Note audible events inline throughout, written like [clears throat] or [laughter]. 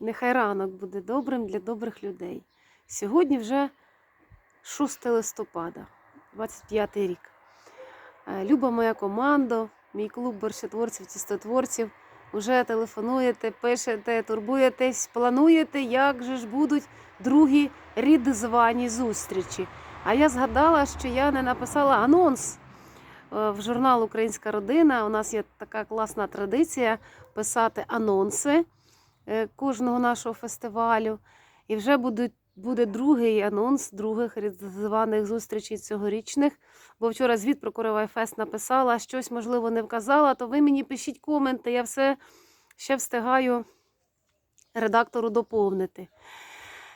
Нехай ранок буде добрим для добрих людей. Сьогодні вже 6 листопада, 25 рік. Е, Люба моя команда, мій клуб борщотворців, тістотворців. Уже телефонуєте, пишете, турбуєтесь, плануєте, як же ж будуть другі рідзвані зустрічі. А я згадала, що я не написала анонс е, в журнал Українська родина. У нас є така класна традиція писати анонси кожного нашого фестивалю. І вже буде, буде другий анонс других різдвяних зустрічей цьогорічних. Бо вчора звіт про Коровайфест написала, щось, можливо, не вказала, то ви мені пишіть коменти, я все ще встигаю редактору доповнити.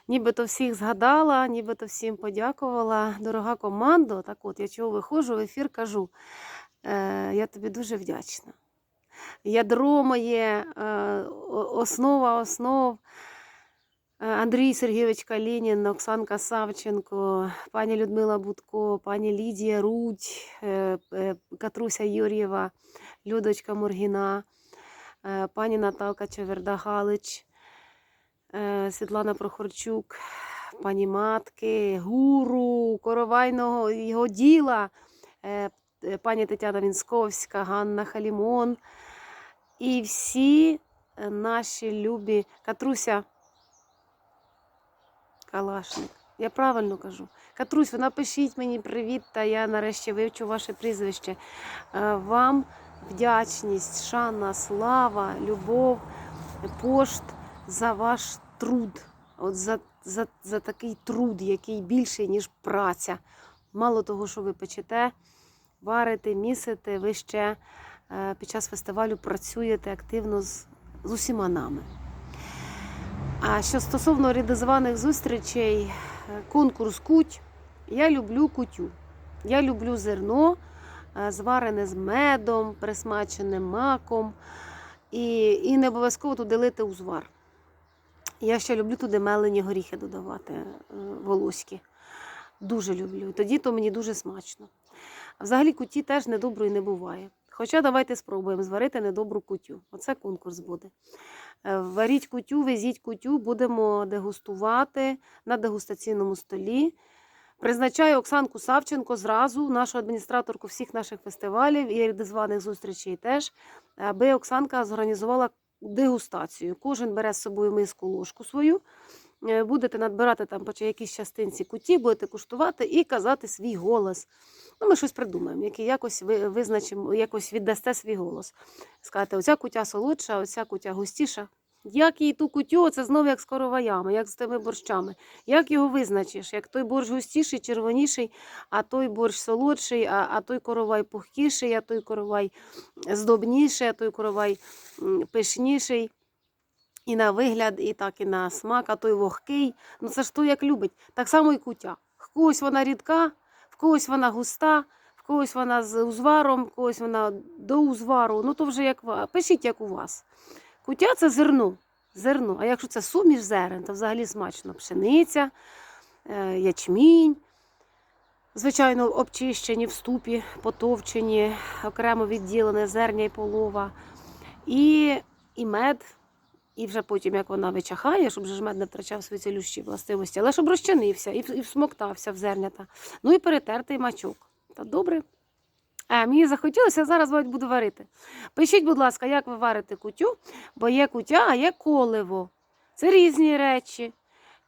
Нібито всіх згадала, нібито всім подякувала. Дорога команда, так от я чого виходжу в ефір, кажу. Е, я тобі дуже вдячна. Ядро моє, е, основа основ. Е, Андрій Сергійович Калінін, Оксанка Савченко, пані Людмила Будко, пані Лідія Рудь, е, Катруся Юр'єва, Людочка Моргіна, е, пані Наталка Чеверда-Галич, Світлана Прохорчук, пані Матки, гуру коровайного його діла, пані Тетяна Вінсковська, Ганна Халімон. І всі е, наші любі Катруся Калашник. Я правильно кажу. Катрусь, напишіть мені привіт, та я нарешті вивчу ваше прізвище. Е, Вам вдячність, шана, слава, любов, пошт за ваш труд. От за, за, за такий труд, який більший, ніж праця. Мало того, що ви печете, варите, місите, ви ще під час фестивалю працюєте активно з, з усіма нами. А що стосовно рідозваних зустрічей, е, конкурс куть, я люблю кутю. Я люблю зерно, е, зварене з медом, присмачене маком. І, і не обов'язково туди лити узвар. Я ще люблю туди мелені горіхи додавати, е, волоські. Дуже люблю. Тоді то мені дуже смачно. Взагалі куті теж недоброї не буває. Хоча давайте спробуємо зварити недобру кутю. Оце конкурс буде. Е, Варіть кутю, везіть кутю, будемо дегустувати на дегустаційному столі. Призначаю Оксанку Савченко зразу, нашу адміністраторку всіх наших фестивалів і рідозваних зустрічей теж, аби Оксанка зорганізувала дегустацію. Кожен бере з собою миску ложку свою. Е, Будете надбирати там по якійсь частинці куті, будете куштувати і казати свій голос. Ну, ми щось придумаємо, який якось ви визначимо, якось віддасте свій голос. Сказати, оця кутя солодша, оця кутя густіша. Як їй ту кутю, це знову як з короваями, як з тими борщами. Як його визначиш? Як той борщ густіший, червоніший, а той борщ солодший, а, а той коровай пухкіший, а той коровай здобніший, а той коровай пишніший. І на вигляд, і так, і на смак, а той вогкий. Ну це ж то як любить. Так само і кутя. В когось вона рідка, в когось вона густа, в когось вона з узваром, в когось вона до узвару. Ну то вже як пишіть, як у вас. Кутя це зерно. Зерно. А якщо це суміш зерен, то взагалі смачно. Пшениця, е, ячмінь. Звичайно, обчищені в ступі, потовчені, окремо відділене зерня і полова. І, і мед. І вже потім, як вона вичахає, щоб же мед не втрачав свої цілющі властивості, але щоб розчинився і, і всмоктався в зернята. Ну і перетертий мачок. Та добре. А, мені захотілося, зараз буду варити. Пишіть, будь ласка, як ви варите кутю, бо є кутя, а є коливо. Це різні речі.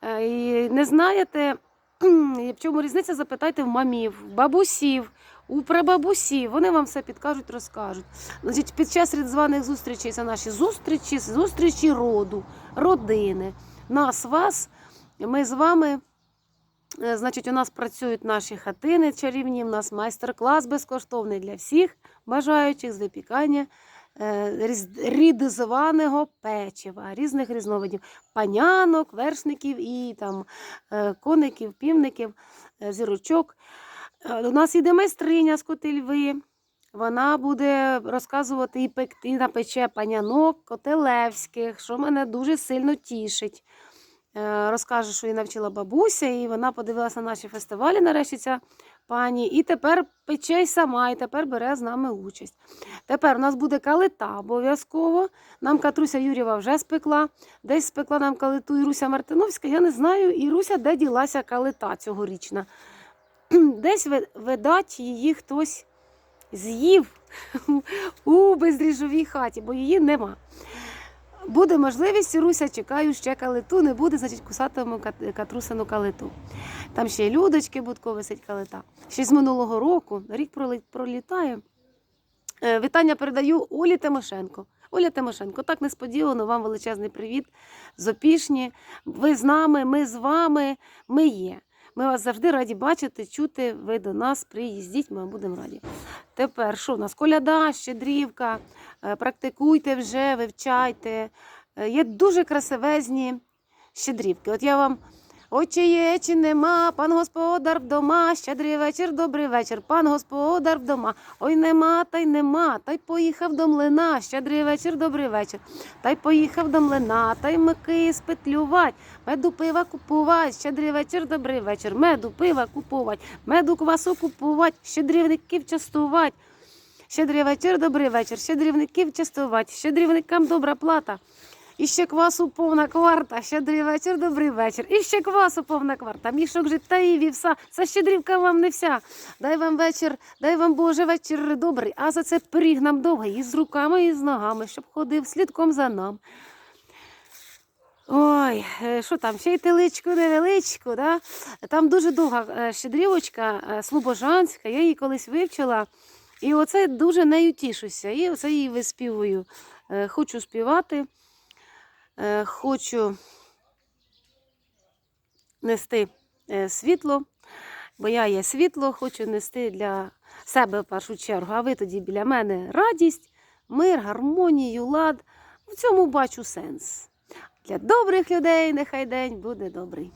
Е, І не знаєте, [clears throat] в чому різниця, запитайте в мамів, бабусів, у прабабусів. Вони вам все підкажуть, розкажуть. Значить, під час різдвяних зустрічей це наші зустрічі, зустрічі роду, родини. Нас, вас, ми з вами. Е, Значить, у нас працюють наші хатини чарівні, у нас майстер-клас безкоштовний для всіх бажаючих з випікання е, печива, різних різновидів панянок, вершників і там е, коників, півників, зірочок. Е, У нас іде майстриня з Котельви. Вона буде розказувати і пекти напече панянок котелевських, що мене дуже сильно тішить. Е, Розкаже, що її навчила бабуся, і вона подивилася на наші фестивалі. Нарешті ця пані. І тепер пече й сама, і тепер бере з нами участь. Тепер у нас буде калита обов'язково. Нам Катруся Юрєва вже спекла. Десь спекла нам калиту Іруся Мартиновська. Я не знаю, Іруся, де ділася калита цьогорічна. [clears throat] Десь видать її хтось з'їв [laughs] у бездріжовій хаті, бо її нема. Буде можливість, Руся, чекаю ще калиту, не буде, значить, кусатиму катрусину калиту. Там ще й людочки будко висить калита. Ще з минулого року, рік пролітає. Е, Вітання передаю Олі Тимошенко. Оля Тимошенко, так несподівано, вам величезний привіт з Опішні. Ви з нами, ми з вами, ми є. Ми вас завжди раді бачити, чути. Ви до нас приїздіть, ми вам будемо раді. Тепер що у нас? Коляда, щедрівка. Е, Практикуйте вже, вивчайте. Е, Є дуже красивезні щедрівки. От я вам. Ой, чи є, чи нема, пан господар вдома, щедрий вечір, добрий вечір, пан господар вдома. Ой, нема, та й нема, та й поїхав до млина, щедрий вечір, добрий вечір. Та й поїхав до млина, та й мики спетлювать, меду пива купувать, щедрий вечір, добрий вечір, меду пива купувать, меду квасу купувать, щедрівників частувать. Щедрий вечір, добрий вечір, щедрівників частувать, щедрівникам добра плата. І ще квасу повна кварта, щедрий вечір, добрий вечір. І ще квасу повна кварта, мішок жита і вівса. Це щедрівка вам не вся. Дай вам вечір, дай вам Боже вечір добрий, а за це пиріг нам довгий, і з руками, і з ногами, щоб ходив слідком за нам. Ой, е, що там, ще й теличку невеличку, да? Там дуже довга е, щедрівочка, е, слобожанська, я її колись вивчила. І оце дуже нею тішуся. І оце її виспівую. Хочу співати, хочу нести е, світло, бо я є світло, хочу нести для себе в першу чергу, а ви тоді біля мене радість, мир, гармонію, лад. В цьому бачу сенс. Для добрих людей нехай день буде добрий.